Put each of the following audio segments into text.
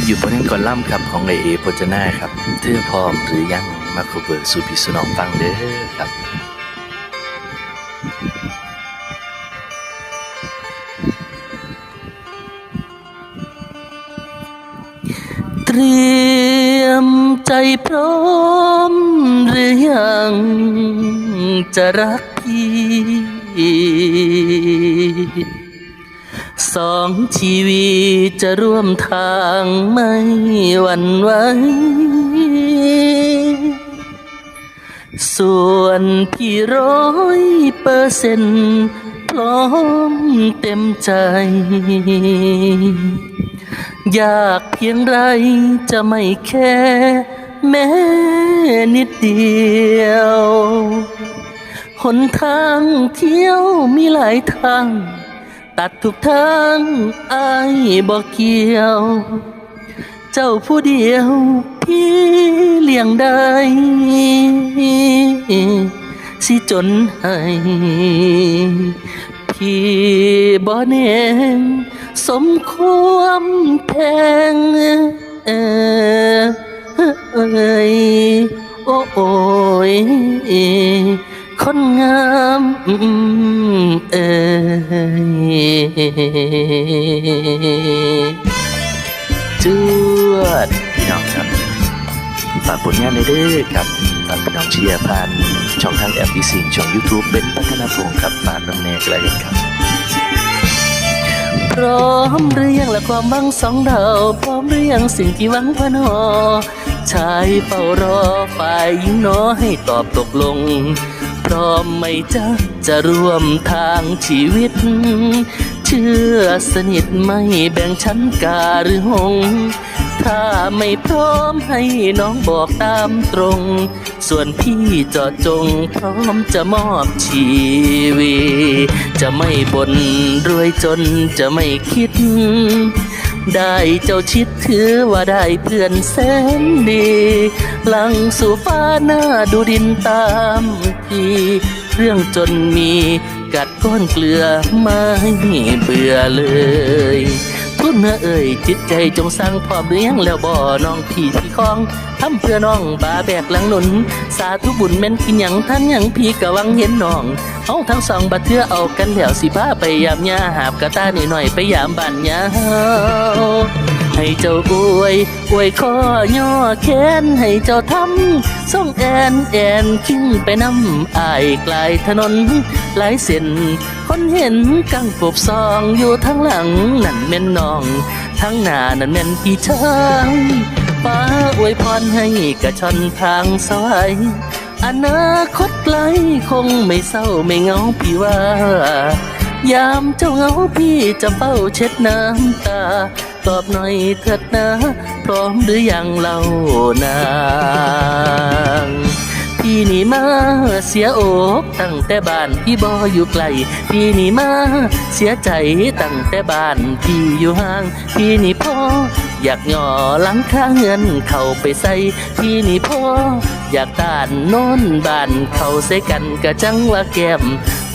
คิดอยู่บนนั้นก่อนล่ำครับของไอเอพจนาครับ เธอพร้อมหรือยังมาคเบิร์สู่พี่สนองฟังเด้อครับเตรียมใจพร้อมหรือยังจะรักพี่ สองชีวิตจะร่วมทางไม่หวั่นไหวส่วนพี่ร้อยเปอร์เซ็นต์พร้อมเต็มใจ อยากเพียงไรจะไม่แค่แม้นิดเดียว หนทางเที่ยวมีหลายทาง ตัดทุกทางอายบอกเกี่ยว เจ้าผู้เดียวพี่เลี้ยงได้ สิจนให้พี่บ่แน่งสมความแพงเออเอยโอ้โอย คนงามเอยจวดพี่น้องครับฝากผลงานในเด้อครับฝากพี่น้องเชียร์ผ่านช่องทางแอปพีซีช่อง YouTube เป็นพัฒนาพงศ์ครับฝากน้ำแน่กันเลยครับ พร้อมหรือยังละความหวังสองดาวพร้อมหรือยังสิ่งที่หวังพนอชายเฝ้ารอฝ่ายหญิงน้อให้ตอบตกลง พร้อมไหมจ๊ะจะร่วมทางชีวิต เชื่อสนิทไม่แบ่งชั้นกาหรือหง ถ้าไม่พร้อมให้น้องบอกตามตรง ส่วนพี่จอดจงพร้อมจะมอบชีวิตจะไม่บ่นรวยจนจะไม่คิด ได้เจ้าชิดถือว่าได้เพื่อนแสนดีหลังสู่ฟ้าหน้าดูดินตามพี่เรื่องจนมีกัดก้อนเกลือไม่เบื่อเลย เนื้อเอ่ยจิตใจจงสร้างพร้อมเลี้ยงแล้วบ่อน้องพี่ที่คองทำเพื่อน้องบาแบกหลังหนุน สาธุบุญแม่นกินหยังท่านหยังพี่กะวังเห็นน้องเอาทั้งสองบัดเทือเอากันแล้วสิพาไปยามยาหาบกระตาหน่หน่อยๆไปยามบ้านยา ให้เจ้าอวยอวยข้อย่อแขนให้เจ้าทำส่งแอนแอนคิ้งไปน้ำอายกลายถนนหลายเส้นคนเห็นกังกบซองอยู่ทั้งหลังนั่นแม่นน้อง ทั้งหน้านั่นแม่นพี่ชายป้าอวยพรให้กระชอนทางสวายอนาคตไกลคงไม่เศร้าไม่เหงาพี่ว่ายามเจ้าเหงาพี่จะเฝ้าเช็ดน้ำตา ตอบหน่อยเถิดนะ พร้อมหรือยังเล่านางพี่นี่มาเสียอกตั้งแต่บ้านพี่บ่อยู่ไกล พี่นี่มาเสียใจตั้งแต่บ้านพี่อยู่ห่าง พี่นี่พ่ออยากหย่อหลังข้างเงินเข้าไปใส่ พี่นี่พ่ออยากต้านโน้นบ้านเข้าใส่กันกะจังว่าแก้ม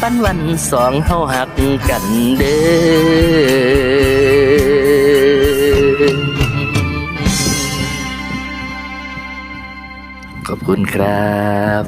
ปันวันสองเฮาหักกันเด้อ ครับ